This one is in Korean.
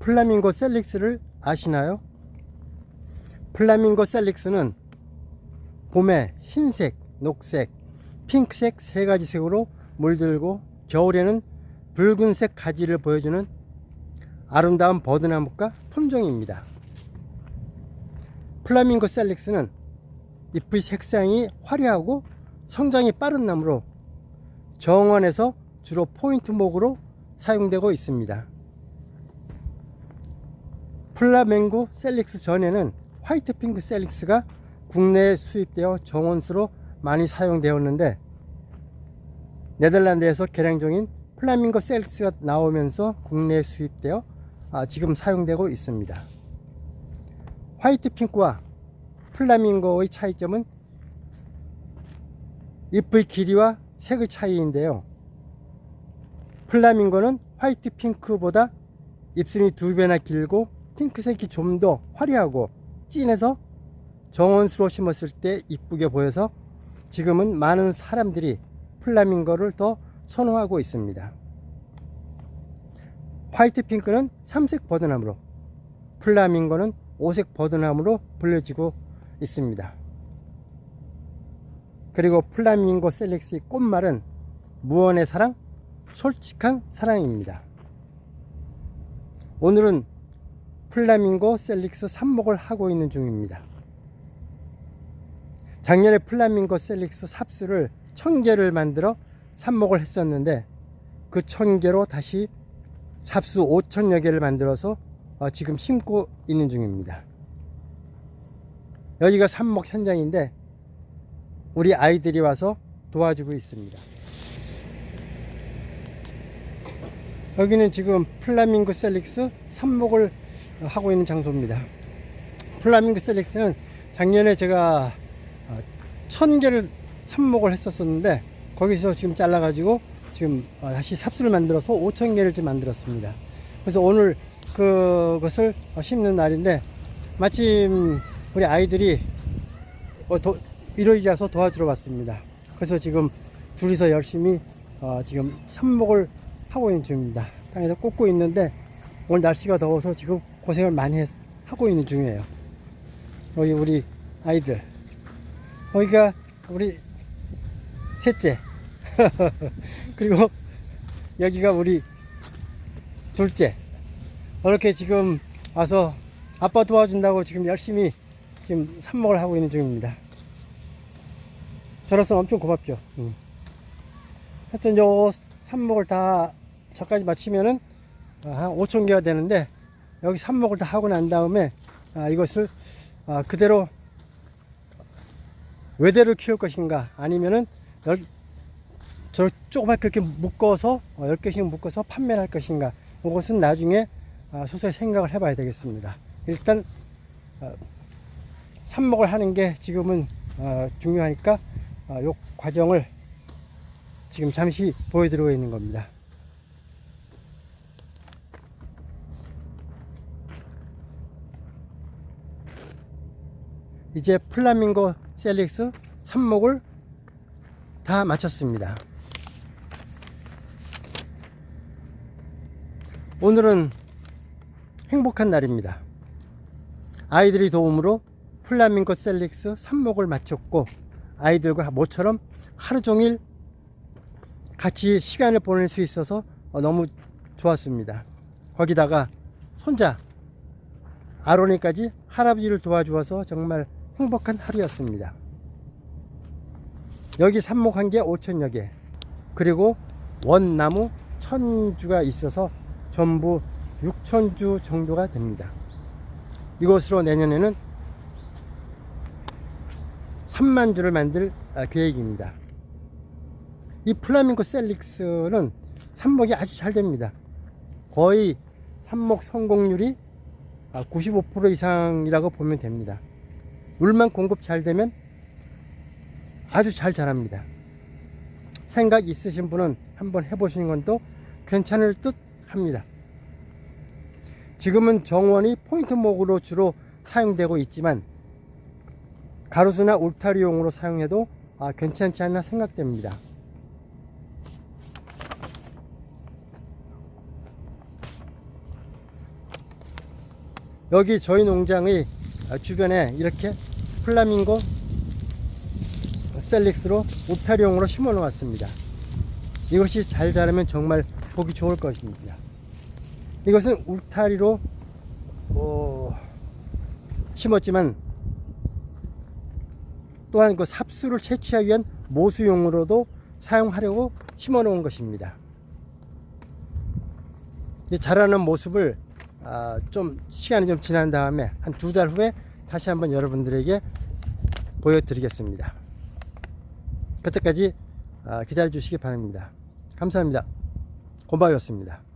플라밍고 셀릭스를 아시나요? 플라밍고 셀릭스는 봄에 흰색, 녹색, 핑크색 세 가지 색으로 물들고 겨울에는 붉은색 가지를 보여주는 아름다운 버드나무과 품종입니다. 플라밍고 셀릭스는 잎의 색상이 화려하고 성장이 빠른 나무로 정원에서 주로 포인트 목으로 사용되고 있습니다. 플라멩고 셀릭스 전에는 화이트 핑크 셀릭스가 국내에 수입되어 정원수로 많이 사용되었는데 네덜란드에서 개량종인 플라밍고 셀릭스가 나오면서 국내에 수입되어 아, 지금 사용되고 있습니다. 화이트 핑크와 플라밍고의 차이점은 잎의 길이와 색의 차이인데요. 플라밍고는 화이트 핑크보다 잎순이 두 배나 길고 핑크색이 좀 더 화려하고 진해서 정원수로 심었을 때 이쁘게 보여서 지금은 많은 사람들이 플라밍고를 더 선호하고 있습니다. 화이트 핑크는 삼색 버드나무로 플라밍고는 오색 버드나무로 불려지고 있습니다. 그리고 플라밍고 셀렉스의 꽃말은 무언의 사랑, 솔직한 사랑입니다. 오늘은 플라밍고 셀릭스 삽목을 하고 있는 중입니다. 작년에 플라밍고 셀릭스 삽수를 천 개를 만들어 삽목을 했었는데 그천 개로 다시 삽수 5천여 개를 만들어서 어, 지금 심고 있는 중입니다. 여기가 삽목 현장인데 우리 아이들이 와서 도와주고 있습니다. 여기는 지금 플라밍고 셀릭스 삽목을 하고 있는 장소입니다. 플라밍고 셀릭스는 작년에 제가 어, 천 개를 삽목을 했었었는데 거기서 지금 잘라가지고 지금 어, 다시 삽수를 만들어서 5천 개를 지금 만들었습니다. 그래서 오늘 그것을 어, 심는 날인데 마침 우리 아이들이 일요일이라서 도와주러 왔습니다. 그래서 지금 둘이서 열심히 지금 삽목을 하고 있는 중입니다. 땅에서 꽂고 있는데 오늘 날씨가 더워서 지금 고생을 많이 했, 하고 있는 중이에요. 여기 우리 아이들. 여기가 우리 셋째. 그리고 여기가 우리 둘째. 이렇게 지금 와서 아빠 도와준다고 지금 열심히 지금 삽목을 하고 있는 중입니다. 저로서 엄청 고맙죠. 음. 하여튼 요 삽목을 다 저까지 마치면은 아, 한 5천 개가 되는데 여기 삽목을 다 하고 난 다음에 아, 이것을 아, 그대로 외대로 키울 것인가? 아니면은 열, 저 조그맣게 이렇게 묶어서 어, 10개씩 묶어서 판매를 할 것인가? 이것은 나중에 아, 서서히 생각을 해봐야 되겠습니다. 일단 어, 삽목을 하는 게 지금은 어, 중요하니까 이 과정을 지금 잠시 보여드리고 있는 겁니다 이제 플라밍고 셀릭스 삽목을 다 마쳤습니다. 오늘은 행복한 날입니다. 아이들이 도움으로 플라밍고 셀릭스 삽목을 마쳤고 아이들과 모처럼 하루 종일 같이 시간을 보낼 수 있어서 너무 좋았습니다. 거기다가 손자 아로니까지 할아버지를 도와주어서 정말 행복한 하루였습니다. 여기 삽목한 게 5천여 개 그리고 원나무 천주가 있어서 전부 6천주 정도가 됩니다. 이것으로 내년에는 3만 주를 만들 아, 계획입니다. 이 플라밍고 셀릭스는 삽목이 아주 잘 됩니다. 거의 삽목 성공률이 95% 아, 이상이라고 보면 됩니다. 물만 공급 잘 되면 아주 잘 자랍니다. 생각 있으신 분은 한번 해보시는 것도 괜찮을 듯 합니다. 지금은 정원이 포인트 목으로 주로 사용되고 있지만 가로수나 울타리용으로 사용해도 아, 괜찮지 않나 생각됩니다. 여기 저희 농장의 아, 주변에 이렇게 플라밍고 셀릭스로 울타리용으로 심어 놓았습니다. 이것이 잘 자라면 정말 보기 좋을 것입니다. 이것은 울타리로 어, 심었지만 또한 그 삽수를 채취하기 위한 모수용으로도 사용하려고 심어 놓은 것입니다. 이 자라는 모습을 아, 좀 시간이 좀 지난 다음에 한 두 달 후에 다시 한번 여러분들에게 보여드리겠습니다. 그때까지 아, 기다려 주시기 바랍니다. 감사합니다. 곰바이였습니다.